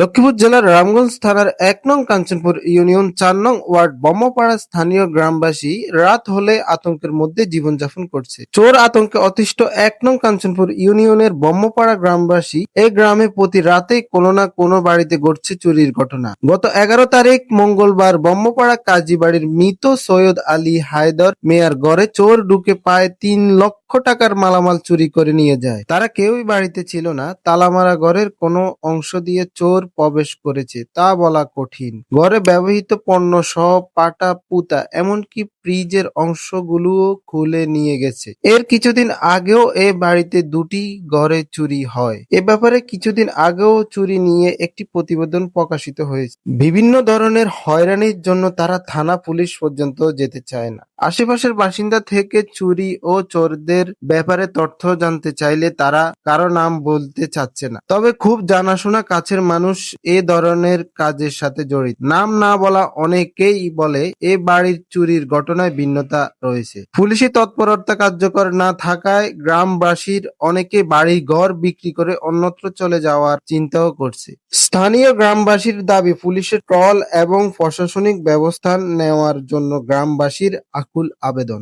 লক্ষ্মীপুর জেলার রামগঞ্জ থানার এক নং কাঞ্চনপুর ইউনিয়ন চার নং ওয়ার্ড বম্মপাড়া স্থানীয় গ্রামবাসী রাত হলে আতঙ্কের মধ্যে জীবনযাপন করছে। চোর আতঙ্কে অতিষ্ঠ এক নং কাঞ্চনপুর ইউনিয়নের বম্মপাড়া গ্রামবাসী এই গ্রামে প্রতি রাতে কোনো না কোনো বাড়িতে ঘটছে চুরির ঘটনা। গত এগারো তারিখ মঙ্গলবার বম্মপাড়া কাজী বাড়ির মৃত সৈয়দ আলী হায়দর মেয়ার গড়ে চোর ঢুকে পায় তিন লক্ষ টাকার মালামাল চুরি করে নিয়ে যায়। তারা কেউই বাড়িতে ছিল না। তালামারা ঘরের কোনো অংশ দিয়ে চোর প্রবেশ করেছে, তা বলা কঠিন। ঘরে ব্যবহৃত পণ্য সহ পাটা, পুতা, এমনকি ফ্রিজের অংশগুলোও খুলে নিয়ে গেছে। এর কিছুদিন আগেও এ বাড়িতে দুটি ঘরে চুরি হয়। এ ব্যাপারে কিছুদিন আগেও চুরি নিয়ে একটি প্রতিবেদন প্রকাশিত হয়েছে। বিভিন্ন ধরনের হয়রানির জন্য তারা থানা পুলিশ পর্যন্ত যেতে চায় না। আশেপাশের বাসিন্দা থেকে চুরি ও চোরদের ব্যাপারে তথ্য জানতে চাইলে তারা কারও নাম বলতে চাচ্ছে না। তবে খুব জানাশোনা কাছের মানুষ এ ধরনের কাজের সাথে জড়িত। নাম না বলা অনেকেই বলে এ বাড়ির চুরির ঘটনায় ভিন্নতা রয়েছে। পুলিশি তৎপরতা কার্যকর না থাকায় গ্রামবাসীর অনেকে বাড়ি ঘর বিক্রি করে অন্যত্র চলে যাওয়ার চিন্তাও করছে। স্থানীয় গ্রামবাসীর দাবি, পুলিশের ট্রল এবং প্রশাসনিক ব্যবস্থা নেওয়ার জন্য গ্রামবাসীর আকুল আবেদন।